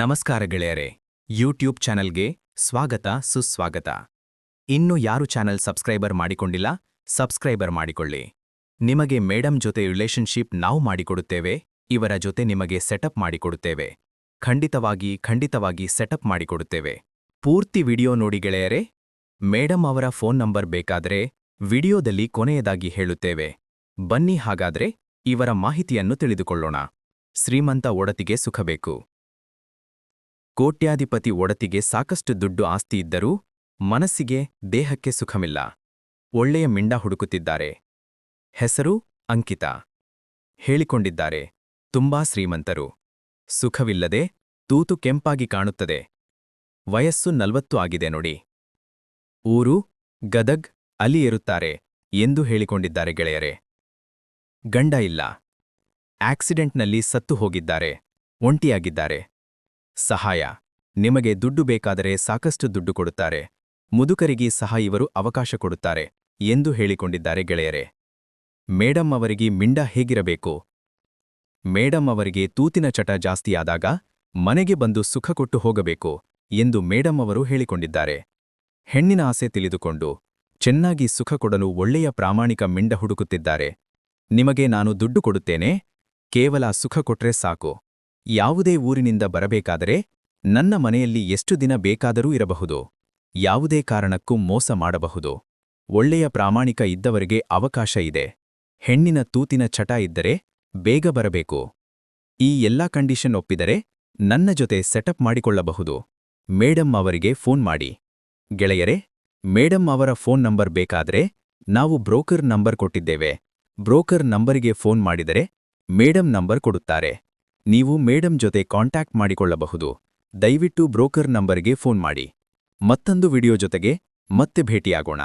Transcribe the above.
ನಮಸ್ಕಾರ ಗೆಳೆಯರೆ. ಯೂಟ್ಯೂಬ್ ಚಾನಲ್ಗೆ ಸ್ವಾಗತ, ಸುಸ್ವಾಗತ. ಇನ್ನು ಯಾರು ಚಾನಲ್ ಸಬ್ಸ್ಕ್ರೈಬರ್ ಮಾಡಿಕೊಂಡಿಲ್ಲ, ಸಬ್ಸ್ಕ್ರೈಬರ್ ಮಾಡಿಕೊಳ್ಳಿ. ನಿಮಗೆ ಮೇಡಮ್ ಜೊತೆ ರಿಲೇಷನ್ಶಿಪ್ ನಾವು ಮಾಡಿಕೊಡುತ್ತೇವೆ, ಇವರ ಜೊತೆ ನಿಮಗೆ ಸೆಟಪ್ ಮಾಡಿಕೊಡುತ್ತೇವೆ. ಖಂಡಿತವಾಗಿ ಖಂಡಿತವಾಗಿ ಸೆಟಪ್ ಮಾಡಿಕೊಡುತ್ತೇವೆ. ಪೂರ್ತಿ ವಿಡಿಯೋ ನೋಡಿ ಗೆಳೆಯರೆ. ಮೇಡಮ್ ಅವರ ಫೋನ್ ನಂಬರ್ ಬೇಕಾದರೆ ವಿಡಿಯೋದಲ್ಲಿ ಕೊನೆಯದಾಗಿ ಹೇಳುತ್ತೇವೆ. ಬನ್ನಿ ಹಾಗಾದ್ರೆ ಇವರ ಮಾಹಿತಿಯನ್ನು ತಿಳಿದುಕೊಳ್ಳೋಣ. ಶ್ರೀಮಂತ ಒಡತಿಗೆ ಸುಖ ಬೇಕು. ಕೋಟ್ಯಾಧಿಪತಿ ಒಡತಿಗೆ ಸಾಕಷ್ಟು ದುಡ್ಡು ಆಸ್ತಿ ಇದ್ದರೂ ಮನಸ್ಸಿಗೆ ದೇಹಕ್ಕೆ ಸುಖಮಿಲ್ಲ ಒಳ್ಳೆಯ ಮಿಂಡ ಹುಡುಕುತ್ತಿದ್ದಾರೆ. ಹೆಸರು ಅಂಕಿತಾ. ಹೇಳಿಕೊಂಡಿದ್ದಾರೆ. ತುಂಬಾ ಶ್ರೀಮಂತರು. ಸುಖವಿಲ್ಲದೆ ತೂತು ಕೆಂಪಾಗಿ ಕಾಣುತ್ತದೆ. ವಯಸ್ಸು ನಲ್ವತ್ತು ಆಗಿದೆ ನೋಡಿ. ಊರು ಗದಗ್ ಅಲ್ಲಿ ಇರುತ್ತಾರೆ ಎಂದು ಹೇಳಿಕೊಂಡಿದ್ದಾರೆ ಗೆಳೆಯರೆ. ಗಂಡ ಇಲ್ಲ. ಆಕ್ಸಿಡೆಂಟ್ನಲ್ಲಿ ಸತ್ತು ಹೋಗಿದ್ದಾರೆ. ಒಂಟಿಯಾಗಿದ್ದಾರೆ. ಸಹಾಯ. ನಿಮಗೆ ದುಡ್ಡು ಬೇಕಾದರೆ ಸಾಕಷ್ಟು ದುಡ್ಡು ಕೊಡುತ್ತಾರೆ. ಮುದುಕರಿಗೆ ಸಹ ಇವರು ಅವಕಾಶ ಕೊಡುತ್ತಾರೆ ಎಂದು ಹೇಳಿಕೊಂಡಿದ್ದಾರೆ ಗೆಳೆಯರೆ. ಮೇಡಮ್ ಅವರಿಗೆ ಮಿಂಡ ಹೇಗಿರಬೇಕು? ಮೇಡಮ್ ಅವರಿಗೆ ತೂತಿನ ಚಟ ಜಾಸ್ತಿಯಾದಾಗ ಮನೆಗೆ ಬಂದು ಸುಖ ಕೊಟ್ಟು ಹೋಗಬೇಕು ಎಂದು ಮೇಡಮ್ ಅವರು ಹೇಳಿಕೊಂಡಿದ್ದಾರೆ. ಹೆಣ್ಣಿನ ಆಸೆ ತಿಳಿದುಕೊಂಡು ಚೆನ್ನಾಗಿ ಸುಖ ಕೊಡಲು ಒಳ್ಳೆಯ ಪ್ರಾಮಾಣಿಕ ಮಿಂಡ ಹುಡುಕುತ್ತಿದ್ದಾರೆ. ನಿಮಗೆ ನಾನು ದುಡ್ಡು ಕೊಡುತ್ತೇನೆ, ಕೇವಲ ಸುಖ ಕೊಟ್ರೆ ಸಾಕು. ಯಾವುದೇ ಊರಿನಿಂದ ಬರಬೇಕಾದರೆ ನನ್ನ ಮನೆಯಲ್ಲಿ ಎಷ್ಟು ದಿನ ಬೇಕಾದರೂ ಇರಬಹುದು. ಯಾವುದೇ ಕಾರಣಕ್ಕೂ ಮೋಸ ಮಾಡಬಹುದು. ಒಳ್ಳೆಯ ಪ್ರಾಮಾಣಿಕ ಇದ್ದವರಿಗೆ ಅವಕಾಶ ಇದೆ. ಹೆಣ್ಣಿನ ತೂತಿನ ಚಟ ಇದ್ದರೆ ಬೇಗ ಬರಬೇಕು. ಈ ಎಲ್ಲಾ ಕಂಡೀಷನ್ ಒಪ್ಪಿದರೆ ನನ್ನ ಜೊತೆ ಸೆಟಪ್ ಮಾಡಿಕೊಳ್ಳಬಹುದು. ಮೇಡಮ್ ಅವರಿಗೆ ಫೋನ್ ಮಾಡಿ. ಗೆಳೆಯರೆ ಮೇಡಮ್ ಅವರ ಫೋನ್ ನಂಬರ್ ಬೇಕಾದರೆ ನಾವು ಬ್ರೋಕರ್ ನಂಬರ್ ಕೊಟ್ಟಿದ್ದೇವೆ. ಬ್ರೋಕರ್ ನಂಬರಿಗೆ ಫೋನ್ ಮಾಡಿದರೆ ಮೇಡಮ್ ನಂಬರ್ ಕೊಡುತ್ತಾರೆ. ನೀವು ಮೇಡಮ್ ಜೊತೆ ಕಾಂಟ್ಯಾಕ್ಟ್ ಮಾಡಿಕೊಳ್ಳಬಹುದು. ದಯವಿಟ್ಟು ಬ್ರೋಕರ್ ನಂಬರ್ಗೆ ಫೋನ್ ಮಾಡಿ. ಮತ್ತೊಂದು ವಿಡಿಯೋ ಜೊತೆಗೆ ಮತ್ತೆ ಭೇಟಿಯಾಗೋಣ.